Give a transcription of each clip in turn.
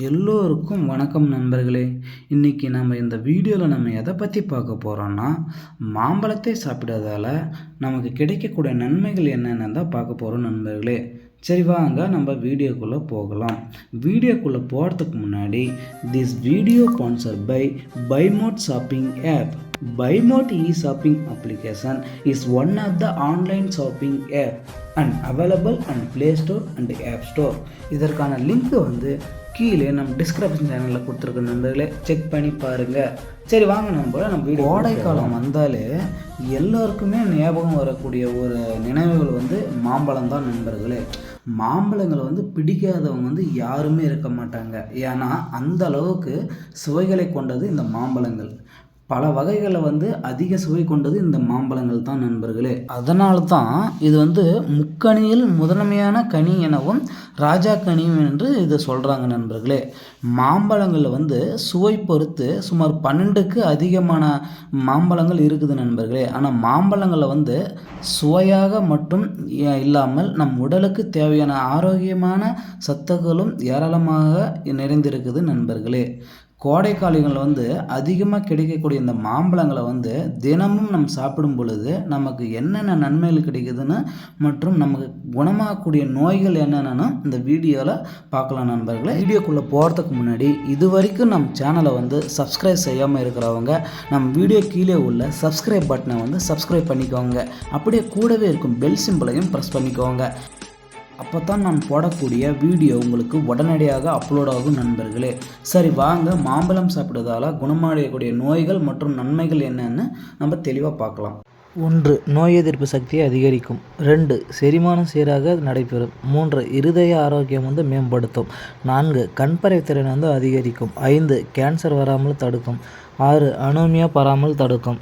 எல்லோருக்கும் வணக்கம் நண்பர்களே. இன்றைக்கி நம்ம இந்த வீடியோவில் நம்ம எதை பற்றி பார்க்க போகிறோன்னா மாம்பழத்தை சாப்பிட்றதால நமக்கு கிடைக்கக்கூடிய நன்மைகள் என்னென்னு தான் பார்க்க போகிறோம் நண்பர்களே. சரி வாங்க நம்ம வீடியோக்குள்ளே போகலாம். வீடியோக்குள்ளே போகிறதுக்கு முன்னாடி this video sponsor by Bymod shopping app Bymod e shopping application is one of the online shopping app and available and play store and app store இதற்கான லிங்க் வந்து கீழே நம்ம டிஸ்கிரிப்ஷன் சேனலில் கொடுத்துருக்க நண்பர்களே செக் பண்ணி பாருங்கள் சரி வாங்க நம்ம நம்ம கோடைக்காலம் வந்தாலே எல்லாருக்குமே ஞாபகம் வரக்கூடிய ஒரு நினைவுகள் வந்து மாம்பழம் தான் நண்பர்களே. மாம்பழங்களை வந்து பிடிக்காதவங்க வந்து யாருமே இருக்க மாட்டாங்க. ஏன்னா அந்த அளவுக்கு சுவைகளை கொண்டது இந்த மாம்பழங்கள். பல வகைகளில் வந்து அதிக சுவை கொண்டது இந்த மாம்பழங்கள் தான் நண்பர்களே. அதனால தான் இது வந்து முக்கணியில் முதன்மையான கனி எனவும் ராஜா கனியும் என்று இதை சொல்கிறாங்க நண்பர்களே. மாம்பழங்களில் வந்து சுவை பொறுத்து சுமார் பன்னெண்டுக்கு அதிகமான மாம்பழங்கள் இருக்குது நண்பர்களே. ஆனால் மாம்பழங்களில் வந்து சுவையாக மட்டும் இல்லாமல் நம் உடலுக்கு தேவையான ஆரோக்கியமான சத்துக்களும் ஏராளமாக நிறைந்திருக்குது நண்பர்களே. கோடை காலங்களில் வந்து அதிகமாக கிடைக்கக்கூடிய இந்த மாம்பழங்களை வந்து தினமும் நம்ம சாப்பிடும் பொழுது நமக்கு என்னென்ன நன்மைகள் கிடைக்குதுன்னு மற்றும் நமக்கு குணமாகக்கூடிய நோய்கள் என்னென்னு இந்த வீடியோவில் பார்க்கலாம் நண்பர்களே. வீடியோக்குள்ளே போகிறதுக்கு முன்னாடி இது வரைக்கும் நம்ம சேனலை வந்து சப்ஸ்கிரைப் செய்யாமல் இருக்கிறவங்க நம்ம வீடியோ கீழே உள்ள சப்ஸ்கிரைப் பட்டனை வந்து சப்ஸ்கிரைப் பண்ணிக்கோங்க. அப்படியே கூடவே இருக்கும் பெல் சிம்பிளையும் ப்ரெஸ் பண்ணிக்கோங்க. அப்போ தான் நான் போடக்கூடிய வீடியோ உங்களுக்கு உடனடியாக அப்லோட் ஆகும் நண்பர்களே. சரி வாங்க. மாம்பழம் சாப்பிடுறதால குணமடையக்கூடிய நோய்கள் மற்றும் நன்மைகள் என்னென்னு நம்ம தெளிவாக பார்க்கலாம். ஒன்று நோய் எதிர்ப்பு சக்தியை அதிகரிக்கும். ரெண்டு செரிமானம் சீராக நடைபெறும். மூன்று இருதய ஆரோக்கியம் வந்து மேம்படுத்தும். நான்கு கண்பறை திறனை வந்து அதிகரிக்கும். ஐந்து கேன்சர் வராமல் தடுக்கும். ஆறு அனோமியா பராமல் தடுக்கும்.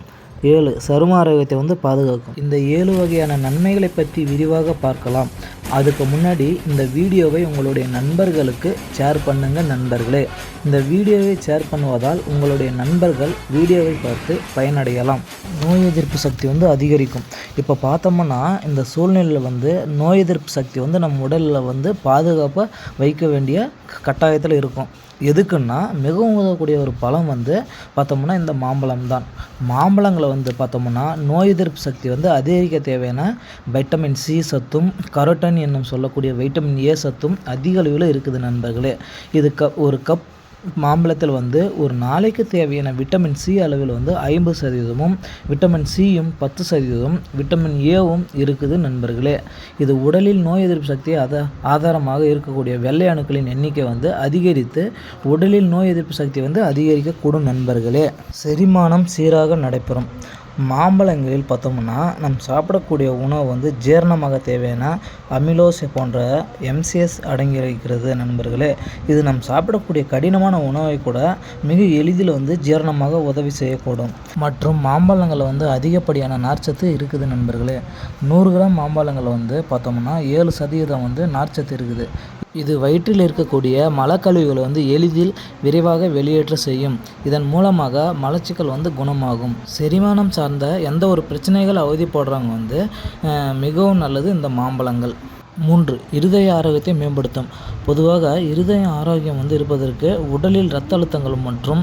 ஏழு சரும ஆரோக்கியத்தை வந்து பாதுகாக்கும். இந்த ஏழு வகையான நன்மைகளை பற்றி விரிவாக பார்க்கலாம். அதுக்கு முன்னாடி இந்த வீடியோவை உங்களுடைய நண்பர்களுக்கு ஷேர் பண்ணுங்கள் நண்பர்களே. இந்த வீடியோவை ஷேர் பண்ணுவதால் உங்களுடைய நண்பர்கள் வீடியோவை பார்த்து பயனடையலாம். நோய் எதிர்ப்பு சக்தி வந்து அதிகரிக்கும். இப்போ பார்த்தோம்னா இந்த சூழ்நிலையில் வந்து நோய் எதிர்ப்பு சக்தி வந்து நம்ம உடலில் வந்து பாதுகாப்பாக வைக்க வேண்டிய கட்டாயத்தில் இருக்கும். எதுக்குன்னா மிகவும் உதவக்கூடிய ஒரு பழம் வந்து பார்த்தோம்னா இந்த மாம்பழம் தான். மாம்பழங்களை வந்து பார்த்தோம்னா நோய் எதிர்ப்பு சக்தி வந்து அதிகரிக்க தேவையான வைட்டமின் சி சத்தும் கரோட்டன் என்னும் சொல்லக்கூடிய வைட்டமின் ஏ சத்தும் அதிக அளவில் இருக்குது நண்பர்களே. இது க ஒரு கப் மாம்பழத்தில் வந்து ஒரு நாளைக்கு தேவையான விட்டமின் சி அளவில் வந்து ஐம்பது சதவீதமும் விட்டமின் சியும் பத்து சதவீதம் விட்டமின் ஏவும் இருக்குது நண்பர்களே. இது உடலில் நோய் எதிர்ப்பு சக்தி அத ஆதாரமாக இருக்கக்கூடிய வெள்ளை அணுக்களின் எண்ணிக்கை வந்து அதிகரித்து உடலில் நோய் எதிர்ப்பு சக்தி வந்து அதிகரிக்கக்கூடும் நண்பர்களே. செரிமானம் சீராக நடைபெறும். மாம்பழங்களில் பார்த்தோம்னா நம் சாப்பிடக்கூடிய உணவு வந்து ஜீரணமாக தேவையான அமிலோஸ் போன்ற எம்சிஎஸ் அடங்கியிருக்கிறது நண்பர்களே. இது நம் சாப்பிடக்கூடிய கடினமான உணவை கூட மிக எளிதில் வந்து ஜீரணமாக உதவி செய்யக்கூடும். மற்றும் மாம்பழங்களில் வந்து அதிகப்படியான நார்ச்சத்து இருக்குது நண்பர்களே. நூறு கிராம் மாம்பழங்கள் வந்து பார்த்தோம்னா ஏழு சதவீதம் வந்து நார்ச்சத்து இருக்குது. இது வயிற்றில் இருக்கக்கூடிய மலக்கழிவுகளை வந்து எளிதில் விரைவாக வெளியேற்ற செய்யும். இதன் மூலமாக மலச்சிக்கல் வந்து குணமாகும். செரிமானம் சார்ந்த எந்த ஒரு பிரச்சனைகள் அவதிப்படுறவங்க வந்து மிகவும் நல்லது இந்த மாம்பழங்கள். மூன்று இருதய ஆரோக்கியத்தை மேம்படுத்தும். பொதுவாக இருதய ஆரோக்கியம் வந்து இருப்பதற்கு உடலில் இரத்த அழுத்தங்களும் மற்றும்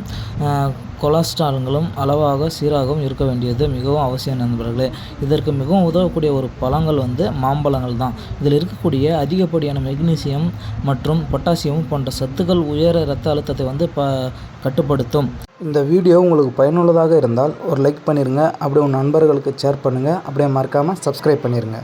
கொலஸ்ட்ரால்களும் அளவாக சீராகவும் இருக்க வேண்டியது மிகவும் அவசியம் நண்பர்களே. இதற்கு மிகவும் உதவக்கூடிய ஒரு பழங்கள் வந்து மாம்பழங்கள் தான். இதில் இருக்கக்கூடிய அதிகப்படியான மெக்னீசியம் மற்றும் பொட்டாசியம் போன்ற சத்துக்கள் உயர இரத்த அழுத்தத்தை வந்து ப கட்டுப்படுத்தும். இந்த வீடியோ உங்களுக்கு பயனுள்ளதாக இருந்தால் ஒரு லைக் பண்ணிடுங்க அப்படியே உங்கள் நண்பர்களுக்கு ஷேர் பண்ணுங்கள் அப்படியே மறக்காமல் சப்ஸ்கிரைப் பண்ணிடுங்க